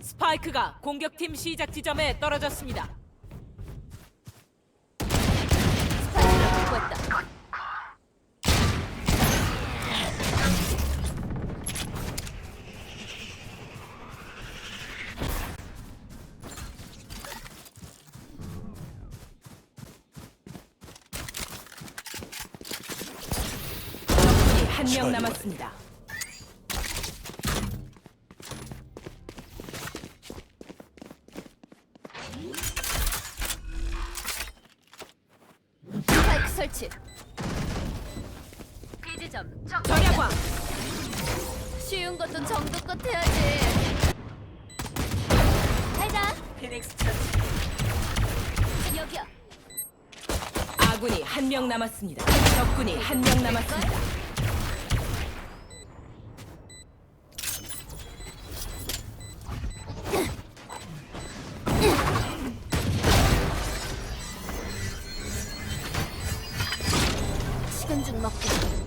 스파이크가 공격팀 시작 지점에 떨어졌습니다. 스파이크를 들고 있다. 적군이 한 명 남았습니다. 스파이크 설치. 비지점 적. 절약왕 쉬운 것도 정도껏 해야지. 가자. 피닉스 여기야. 아군이 한 명 남았습니다. 적군이 한 명 남았습니다. 식은 죽 먹고.